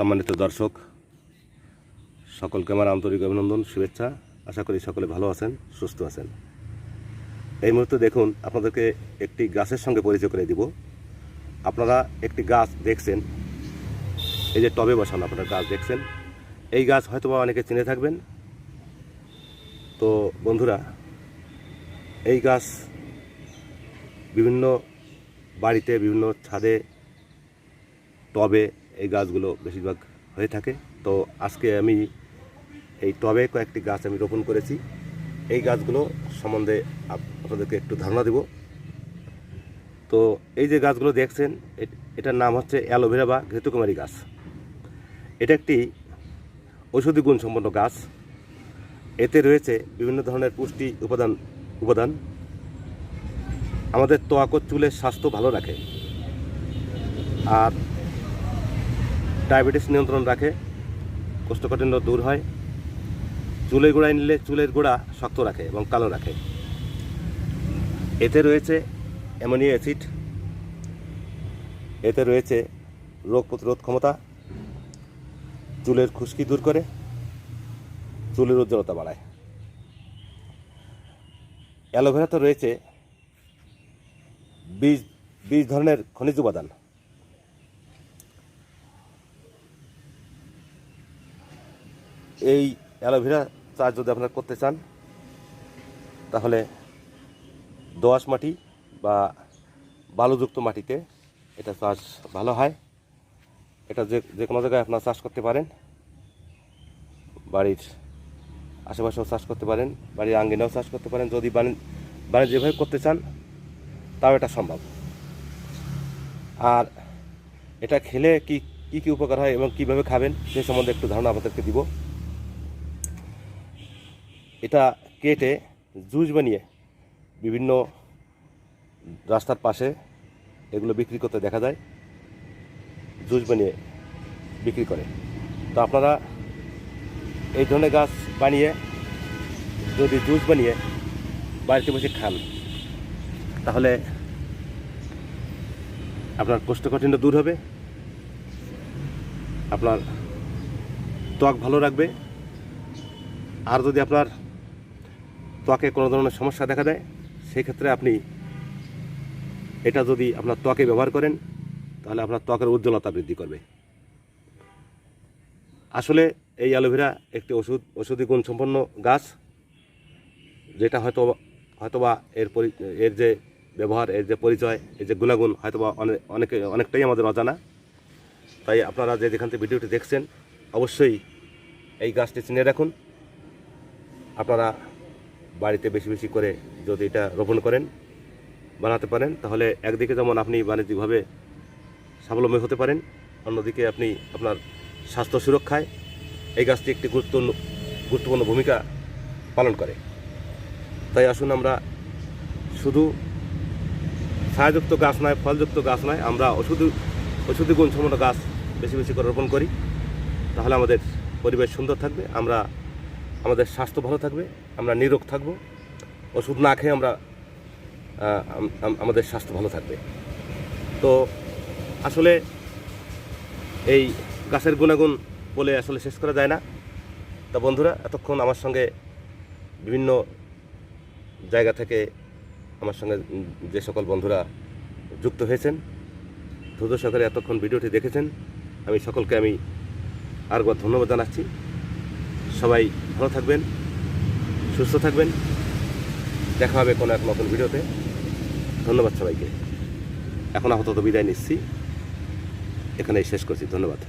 সম্মানিত দর্শক, সকলকে আমার আন্তরিক অভিনন্দন, শুভেচ্ছা। আশা করি সকলে ভালো আছেন, সুস্থ আছেন। এই মুহূর্তে দেখুন, আপনাদেরকে একটি গাছের সঙ্গে পরিচয় করে দিব। আপনারা একটি গাছ দেখছেন, এই যে টবে বসানো আপনারা গাছ দেখছেন। এই গাছ হয়তো বা অনেকে চিনে থাকবেন। তো বন্ধুরা, এই গাছ বিভিন্ন বাড়িতে, বিভিন্ন ছাদে, টবে এই গাছগুলো বেশিরভাগ হয়ে থাকে। তো আজকে আমি এই টবে কয়েকটি গাছ আমি রোপণ করেছি। এই গাছগুলো সম্বন্ধে আপনাদেরকে একটু ধারণা দেব। তো এই যে গাছগুলো দেখছেন এটার নাম হচ্ছে অ্যালোভেরা বা ঘৃতকুমারী গাছ। এটা একটি ঔষধি গুণ সম্পন্ন গাছ। এতে রয়েছে বিভিন্ন ধরনের পুষ্টি উপাদান উপাদান। আমাদের ত্বক ও চুলের স্বাস্থ্য ভালো রাখে। আর ডায়াবেটিস নিয়ন্ত্রণ রাখে, কোষ্ঠকাঠিন্য দূর হয়, চুলের গোড়ায় নিলে চুলের গোড়া শক্ত রাখে এবং কালো রাখে। এতে রয়েছে অ্যামোনিয়া অ্যাসিড, এতে রয়েছে রোগ প্রতিরোধ ক্ষমতা, চুলের খুশকি দূর করে, চুলের উজ্জ্বলতা বাড়ায়। অ্যালোভেরাতে রয়েছে বীজ বীজ ধরনের খনিজ উপাদান। এই অ্যালোভেরা চাষ যদি আপনারা করতে চান, তাহলে দোআঁশ মাটি বা বালুযুক্ত মাটিতে এটা চাষ ভালো হয়। এটা যে যে কোনো জায়গায় আপনারা চাষ করতে পারেন। বাড়ির আশেপাশেও চাষ করতে পারেন, বাড়ির আঙ্গিনাও চাষ করতে পারেন। যদি বাণী বাণিজ্যভাবে করতে চান, তাও এটা সম্ভব। আর এটা খেলে কি, কী কী উপকার হয় এবং কীভাবে খাবেন, সে সম্বন্ধে একটু ধারণা আপনাদেরকে দিব। এটা কেটে জুস বানিয়ে বিভিন্ন রাস্তার পাশে এগুলো বিক্রি করতে দেখা যায়, জুস বানিয়ে বিক্রি করে। তো আপনারা এই ধরনের গাছ বানিয়ে যদি জুস বানিয়ে বাড়িতে বসে খান, তাহলে আপনার কোষ্ঠকাঠিন্য দূর হবে, আপনার ত্বক ভালো রাখবে। আর যদি আপনার ত্বকে কোনো ধরনের সমস্যা দেখা দেয় সেই ক্ষেত্রে আপনি এটা যদি আপনার ত্বকে ব্যবহার করেন, তাহলে আপনার ত্বকের উজ্জ্বলতা বৃদ্ধি করবে। আসলে এই অ্যালোভেরা একটি ওষুধ, ওষুধি গুণ সম্পন্ন গাছ, যেটা হয়তো, হয়তোবা এর পরি, এর যে ব্যবহার, এর যে পরিচয়, এর যে গুণাগুণ হয়তোবা অনেক অনেকে, অনেকটাই আমাদের অজানা। তাই আপনারা যে যেখান থেকে ভিডিওটি দেখছেন, অবশ্যই এই গাছটি চিনে রাখুন। আপনারা বাড়িতে বেশি বেশি করে যদি এটা রোপণ করেন, বানাতে পারেন, তাহলে একদিকে যেমন আপনি বাণিজ্যিকভাবে স্বাবলম্বী হতে পারেন, অন্যদিকে আপনি আপনার স্বাস্থ্য সুরক্ষায় এই গাছটি একটি গুরুত্বপূর্ণ গুরুত্বপূর্ণ ভূমিকা পালন করে। তাই আসুন আমরা শুধু ছায়াযুক্ত গাছ নয়, ফলযুক্ত গাছ নয়, আমরা ওষুধ, ওষুধি গুণ সম্পন্ন গাছ বেশি বেশি করে রোপণ করি, তাহলে আমাদের পরিবেশ সুন্দর থাকবে, আমরা আমাদের স্বাস্থ্য ভালো থাকবে, আমরা নিরোগ থাকব, ওষুধ না খেয়ে আমরা আমাদের স্বাস্থ্য ভালো থাকবে। তো আসলে এই গাছের গুণাগুণ বলে আসলে শেষ করা যায় না। তা বন্ধুরা, এতক্ষণ আমার সঙ্গে বিভিন্ন জায়গা থেকে আমার সঙ্গে যে সকল বন্ধুরা যুক্ত হয়েছেন, ধৈর্য সহকারে এতক্ষণ ভিডিওটি দেখেছেন, আমি সকলকে আমি আরেকবার ধন্যবাদ জানাচ্ছি। সবাই ভালো থাকবেন, সুস্থ থাকবেন। দেখা হবে কোনো এক নতুন ভিডিওতে। ধন্যবাদ সবাইকে। এখন আপাতত বিদায় নিচ্ছি। এখানেই শেষ করছি। ধন্যবাদ।